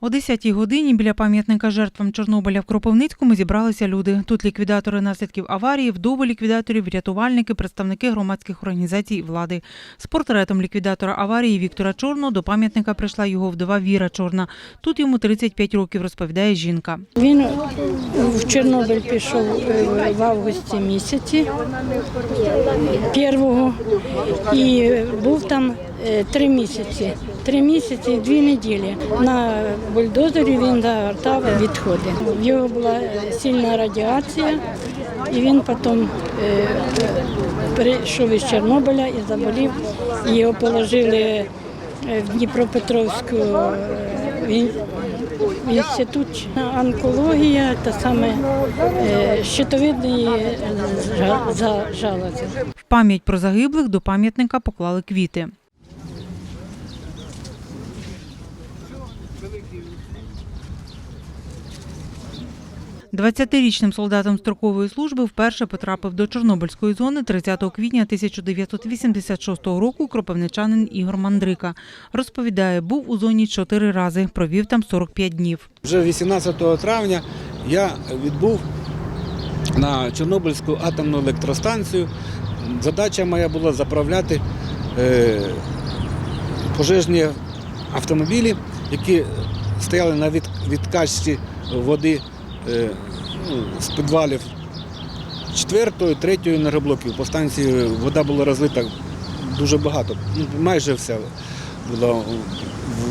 О 10-й годині біля пам'ятника жертвам Чорнобиля в Кропивницькому зібралися люди. Тут ліквідатори наслідків аварії, вдови ліквідаторів, рятувальники, представники громадських організацій влади. З портретом ліквідатора аварії Віктора Чорного до пам'ятника прийшла його вдова Віра Чорна. Тут йому 35 років, розповідає жінка. Він в Чорнобиль пішов е, в августі місяці першого і був там три місяці. Три місяці і дві неділі. На бульдозері він загортав відходи. В його була е, сильна радіація, і він потім е, прийшов із Чорнобиля і заболів. Його положили е, в Дніпропетровську е, інститут онкологія та саме е, щитовидної е, жалози. В пам'ять про загиблих до пам'ятника поклали квіти. Двадцятирічним солдатом строкової служби вперше потрапив до Чорнобильської зони 30 квітня 1986 року кропивничанин Ігор Мандрика. Розповідає, був у зоні чотири рази, провів там 45 днів. Вже 18 травня я відбув на Чорнобильську атомну електростанцію. Задача моя була заправляти е, пожежні автомобілі, які стояли на відкачці води з підвалів 4-ї, 3-ї енергоблоків. По станції вода була розлита дуже багато, ну, майже вся була в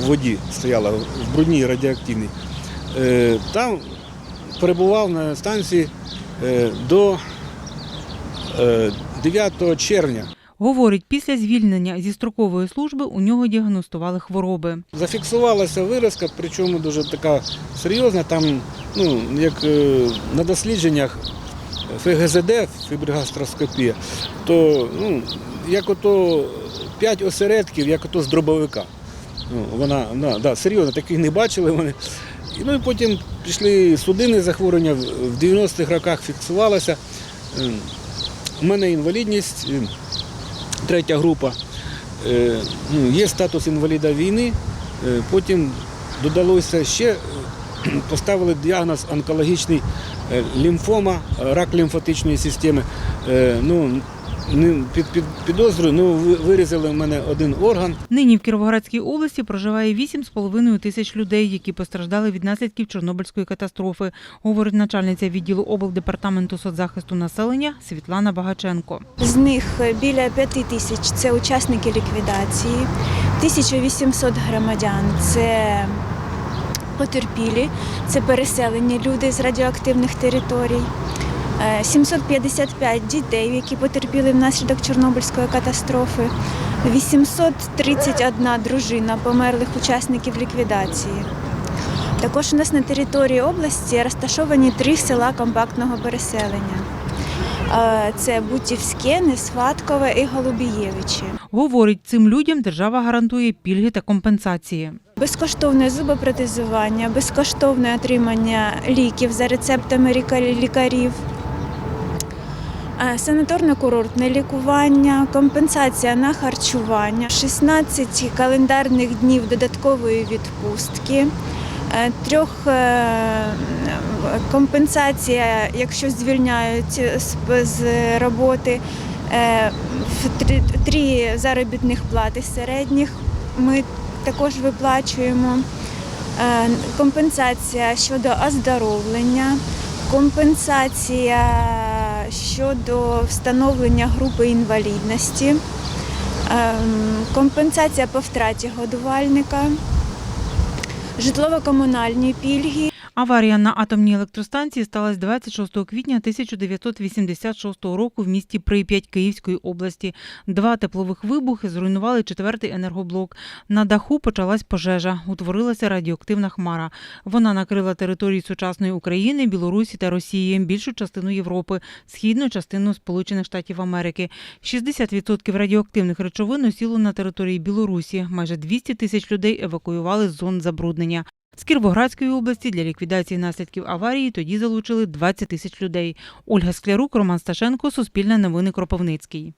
воді, стояла в брудній радіоактивній. Е, Там перебував на станції е, до е, 9 червня. Говорить, після звільнення зі строкової служби у нього діагностували хвороби. Зафіксувалася виразка, причому дуже така серйозна. Там, ну, як е, на дослідженнях ФГЗД, фібригастроскопія, то ну, як ото 5 осередків, як ото з дробовика. Ну, вона, вона да, серйозно, таких не бачили вони. Ну, і потім пішли судинні захворювання, в 90-х роках фіксувалося. Е, У мене інвалідність, е, третя група. Е, ну, Є статус інваліда війни. Е, Потім додалося ще, е, поставили діагноз онкологічний лімфома, рак лімфатичної системи. Ну, під, під підозрою, ну, вирізали в мене один орган. Нині в Кіровоградській області проживає 8,5 тисяч людей, які постраждали від наслідків Чорнобильської катастрофи, говорить начальниця відділу облдепартаменту соцзахисту населення Світлана Багаченко. З них біля 5 тисяч це учасники ліквідації, 1800 громадян це потерпілі, це переселені люди з радіоактивних територій. Е, 755 дітей, які потерпіли внаслідок Чорнобильської катастрофи, 831 дружина померлих учасників ліквідації. Також у нас на території області розташовані три села компактного переселення. Е, Це Бутівське, Несваткове і Голубієвичі. Говорить, цим людям держава гарантує пільги та компенсації. Безкоштовне зубопротезування, безкоштовне отримання ліків за рецептами ліка- лікарів, е, санаторно-курортне лікування, компенсація на харчування, 16 календарних днів додаткової відпустки, е, трьох е, компенсація, якщо звільняють з, роботи, е, три, заробітних плати середніх. Ми також виплачуємо Е, компенсація щодо оздоровлення, компенсація щодо встановлення групи інвалідності, ем, компенсація по втраті годувальника, житлово-комунальні пільги. Аварія на атомній електростанції сталася 26 квітня 1986 року в місті Прип'ять Київської області. Два теплових вибухи зруйнували четвертий енергоблок. На даху почалась пожежа. Утворилася радіоактивна хмара. Вона накрила території сучасної України, Білорусі та Росії, більшу частину Європи, східну частину Сполучених Штатів Америки. 60% радіоактивних речовин осіло на території Білорусі. Майже 200 тисяч людей евакуювали з зон забруднення. З Кіровоградської області для ліквідації наслідків аварії тоді залучили 20 тисяч людей. Ольга Склярук, Роман Сташенко, Суспільне новини Кропивницький.